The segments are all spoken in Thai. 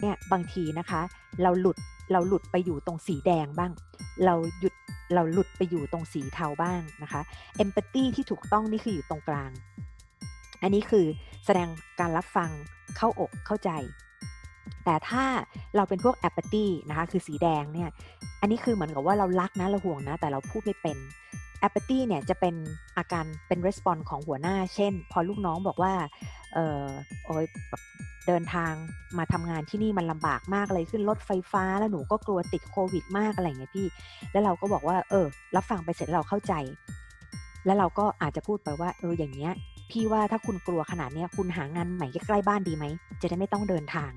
เนี่ยบางทีนะคะ เราหลุดเราหลุดไปอยู่ตรงสีแดงบ้าง เราหยุดเราหลุดไปอยู่ตรงสีเทาบ้างนะคะเอมพัตตีที่ถูกต้องนี่คืออยู่ตรงกลาง อันนี้คือแสดงการรับฟังเข้าอกเข้าใจ แต่ถ้าเราเป็นพวก apathy นะคะคือสีแดงเนี่ยอันนี้คือเหมือนกับว่าเรารักนะเราห่วงนะ แต่เราพูดไม่เป็น apathy เนี่ยจะเป็นอาการเป็น response ของหัวหน้า เช่น พอลูกน้องบอกว่า เออโอยแบบเดินทางมาทำงานที่นี่มันลำบากมากเลยขึ้นรถไฟฟ้าแล้วหนูก็กลัวติดโควิดมากอะไรอย่างเงี้ยพี่ แล้วเราก็บอกว่า เออ รับฟังไปเสร็จเราเข้าใจ แล้วเราก็อาจจะพูดไปว่า เอออย่างเงี้ย พี่ว่าถ้าคุณกลัวขนาดเนี้ยคุณหางานใหม่ใกล้ๆบ้านดีไหมจะได้ไม่ต้องเดินทาง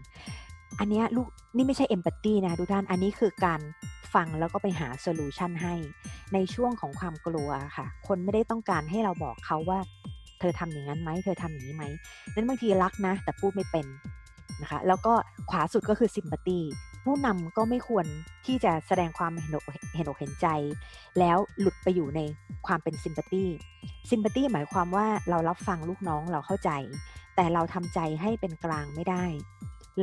อันเนี้ยลูกนี่ไม่ใช่เอมพัตตีนะทุกท่านอันนี้คือการฟังแล้วก็ไปหาโซลูชันให้ ในช่วงของความกลัวค่ะ คนไม่ได้ต้องการให้เราบอกเขาว่า เธอทำอย่างนั้นไหมเธอทำอย่างนี้ไหมนั้นบางทีรักนะ แต่พูดไม่เป็นนะคะแล้วก็ขวาสุดก็คือซิมพัตตีผู้นำก็ไม่ควรที่จะแสดงความเห็นอกเห็นอกเห็นใจ แล้วหลุดไปอยู่ในความเป็นซิมพัตตีซิมพัตตีหมายความว่าเรารับฟังลูกน้องเราเข้าใจ แต่เราทำใจให้เป็นกลางไม่ได้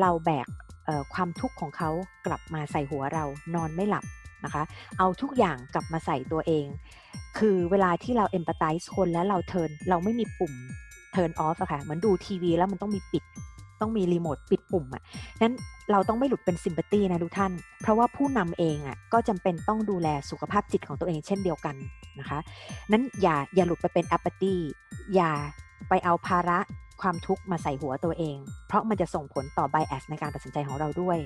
เราแบกความทุกข์ของเขากลับมาใส่หัวเรานอนไม่หลับ นะคะ เอาทุกอย่างกลับมาใส่ตัวเอง คือเวลาที่เราเอมพัตไตส์คนแล้วเราเทิร์นเราไม่มีปุ่มเทิร์นออฟอะค่ะเหมือนดูทีวีแล้วมันต้องมีปิดต้องมีรีโมทปิดปุ่มอะนั้นเราต้องไม่หลุดเป็นซิมพัตตีนะทุกท่าน เพราะว่าผู้นำเองอะก็จำเป็นต้องดูแลสุขภาพจิตของตัวเองเช่นเดียวกันนะคะ นั้นอย่าอย่าหลุดไปเป็น apathy อย่าไปเอาภาระความทุกข์มาใส่หัวตัวเอง เพราะมันจะส่งผลต่อ bias ในการตัดสินใจของเราด้วย